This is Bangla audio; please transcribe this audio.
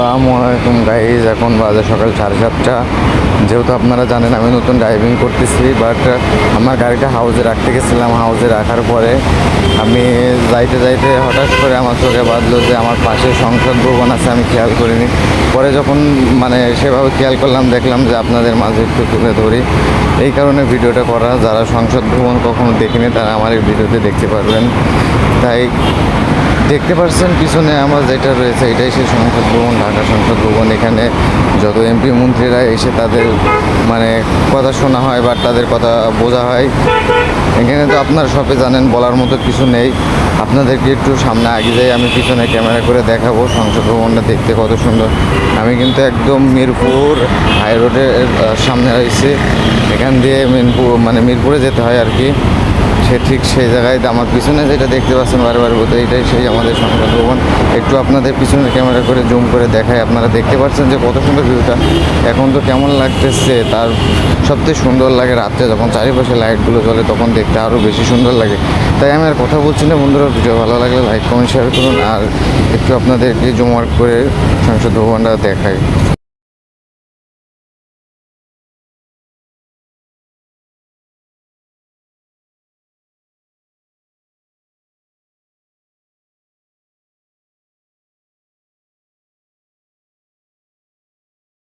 আসসালামু আলাইকুম গাইজ এখন বাজে সকাল সাড়ে সাতটা। যেহেতু আপনারা জানেন, আমি নতুন ড্রাইভিং করতেছি বাট আমার গাড়িটা হাউজে রাখতে গেছিলাম। হাউজে রাখার পরে আমি যাইতে যাইতে হঠাৎ করে আমার চোখে বাঁধলো যে আমার পাশে সংসদ ভবন আছে, আমি খেয়াল করিনি। পরে যখন মানে সেভাবে খেয়াল করলাম, দেখলাম যে আপনাদের মাঝে একটু তুলে ধরি। এই কারণে ভিডিওটা করা। যারা সংসদ ভবন কখনো দেখিনি, তারা আমার এই ভিডিওতে দেখতে পারবেন। তাই দেখতে পাচ্ছেন পিছনে আমার যেটা রয়েছে, এটাই সেই সংসদ ভবন, ঢাকা সংসদ ভবন। এখানে যত এমপি মন্ত্রীরা এসে তাদের মানে কথা শোনা হয় বা তাদের কথা বোঝা হয়। এখানে তো আপনারা সবে জানেন, বলার মতো কিছু নেই। আপনাদেরকে একটু সামনে আগে যাই, আমি পিছনে ক্যামেরা করে দেখাবো সংসদ ভবনটা দেখতে কত সুন্দর। আমি কিন্তু একদম মিরপুর হাই রোডের সামনে রয়েছে। এখান দিয়ে মিরপুর মানে মিরপুরে যেতে হয় আর কি। সে ঠিক সেই জায়গায় আমার পিছনে যেটা দেখতে পাচ্ছেন বারবার বলতে এটাই সেই আমাদের সংবাদ ভবন। একটু আপনাদের পিছনে ক্যামেরা করে জুম করে দেখায় আপনারা দেখতে পাচ্ছেন যে কত সুন্দর ভিউটা এখন তো কেমন লাগতেছে, তার সবথেকে সুন্দর লাগে রাত্রে যখন চারিপাশে লাইটগুলো জ্বলে তখন দেখতে আরও বেশি সুন্দর লাগে। তাই আমি আর কথা বলছি না বন্ধুরা, ভিডিও ভালো লাগলে লাইক কমেন্ট শেয়ার করুন। আর একটু আপনাদেরকে জুম ওয়ার্ক করে সংসদ ভবনটা দেখাই।